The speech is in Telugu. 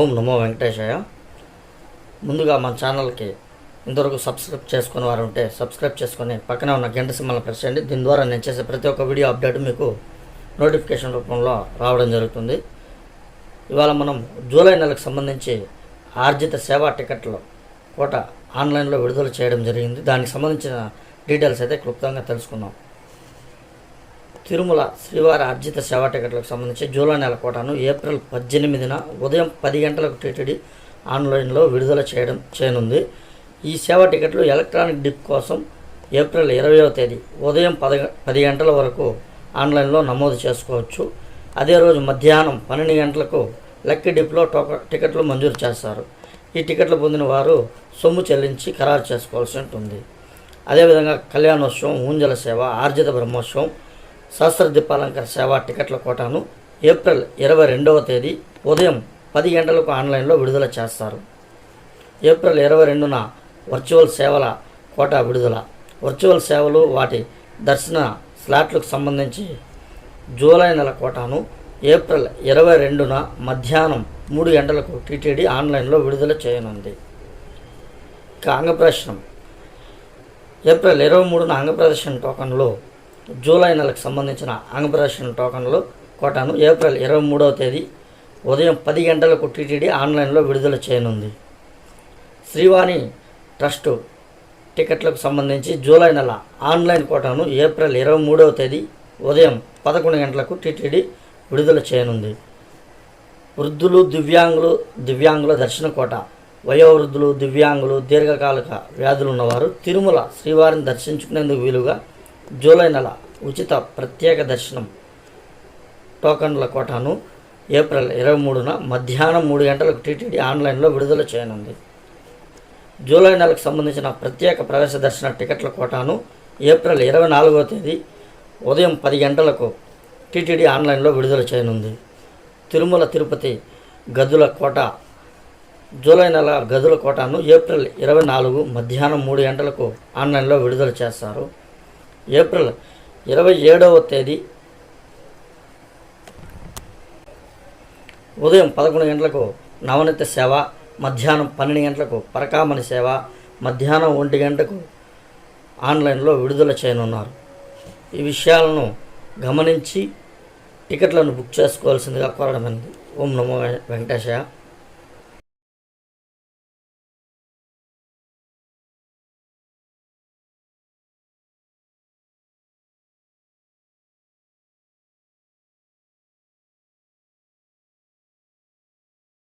ఓం నమో వెంకటేశాయ. ముందుగా మన ఛానల్కి ఇంతవరకు సబ్స్క్రైబ్ చేసుకుని వారు ఉంటే సబ్స్క్రైబ్ చేసుకొని పక్కనే ఉన్న గంట సింబల్ని ప్రెస్ చేయండి. దీని ద్వారా నేను చేసే ప్రతి ఒక్క వీడియో అప్డేట్ మీకు నోటిఫికేషన్ రూపంలో రావడం జరుగుతుంది. ఇవాళ మనం జూలై నెలకు సంబంధించి ఆర్జిత సేవా టికెట్లు కోట ఆన్లైన్లో విడుదల చేయడం జరిగింది. దానికి సంబంధించిన డీటెయిల్స్ అయితే క్లుప్తంగా తెలుసుకుందాం. తిరుమల శ్రీవారి అర్జిత సేవా టికెట్లకు సంబంధించి జూలై నెల కోటాను ఏప్రిల్ పద్దెనిమిదిన ఉదయం పది గంటలకు టీటీడీ ఆన్లైన్లో విడుదల చేయడం చేయనుంది. ఈ సేవా టికెట్లు ఎలక్ట్రానిక్ డిప్ కోసం ఏప్రిల్ ఇరవయవ తేదీ ఉదయం పద పది గంటల వరకు ఆన్లైన్లో నమోదు చేసుకోవచ్చు. అదే రోజు మధ్యాహ్నం పన్నెండు గంటలకు లక్కీ డిప్లో టోక టికెట్లు మంజూరు చేస్తారు. ఈ టికెట్లు పొందిన వారు సొమ్ము చెల్లించి ఖరారు చేసుకోవాల్సి ఉంటుంది. అదేవిధంగా కళ్యాణోత్సవం ఊంజల సేవ ఆర్జిత బ్రహ్మోత్సవం సహస్ర దీపాలంకర సేవ టికెట్ల కోటాను ఏప్రిల్ ఇరవై రెండవ తేదీ ఉదయం పది గంటలకు ఆన్లైన్లో విడుదల చేస్తారు. ఏప్రిల్ ఇరవై రెండున వర్చువల్ సేవల కోటా విడుదల. వర్చువల్ సేవలు వాటి దర్శన స్లాట్లకు సంబంధించి జూలై నెల కోటాను ఏప్రిల్ ఇరవై రెండున మధ్యాహ్నం మూడు గంటలకు టీటీడీ ఆన్లైన్లో విడుదల చేయనుంది. ఇక అంగప్రదర్శనం. ఏప్రిల్ ఇరవై మూడున అంగప్రదర్శన టోకన్లో జూలై నెలకు సంబంధించిన అంగప్రదర్శన టోకన్లు కోటాను ఏప్రిల్ ఇరవై మూడవ తేదీ ఉదయం పది గంటలకు టీటీడీ ఆన్లైన్లో విడుదల చేయనుంది. శ్రీవాణి ట్రస్టు టికెట్లకు సంబంధించి జూలై నెల ఆన్లైన్ కోటాను ఏప్రిల్ ఇరవై మూడవ తేదీ ఉదయం పదకొండు గంటలకు టీటీడీ విడుదల చేయనుంది. వృద్ధులు దివ్యాంగులు దివ్యాంగుల దర్శన కోట వయోవృద్ధులు దివ్యాంగులు దీర్ఘకాలిక వ్యాధులు ఉన్నవారు తిరుమల శ్రీవారిని దర్శించుకునేందుకు వీలుగా జూలై నెల ఉచిత ప్రత్యేక దర్శనం టోకన్ల కోటాను ఏప్రిల్ ఇరవై మూడున మధ్యాహ్నం మూడు గంటలకు టీటీడీ ఆన్లైన్లో విడుదల చేయనుంది. జూలై నెలకు సంబంధించిన ప్రత్యేక ప్రవేశ దర్శన టికెట్ల కోటాను ఏప్రిల్ ఇరవై నాలుగవ తేదీ ఉదయం పది గంటలకు టీటీడీ ఆన్లైన్లో విడుదల చేయనుంది. తిరుమల తిరుపతి గదుల కోట జూలై నెల గదుల కోటాను ఏప్రిల్ ఇరవై నాలుగు మధ్యాహ్నం మూడు గంటలకు ఆన్లైన్లో విడుదల చేస్తారు. ఏప్రిల్ ఇరవై ఏడవ తేదీ ఉదయం పదకొండు గంటలకు నవనీత సేవ మధ్యాహ్నం పన్నెండు గంటలకు పరకామణి సేవ మధ్యాహ్నం ఒంటి గంటకు ఆన్లైన్లో విడుదల చేయనున్నారు. ఈ విషయాలను గమనించి టికెట్లను బుక్ చేసుకోవాల్సిందిగా కోరడమైనది ఓం నమో వెంకటేశయ్య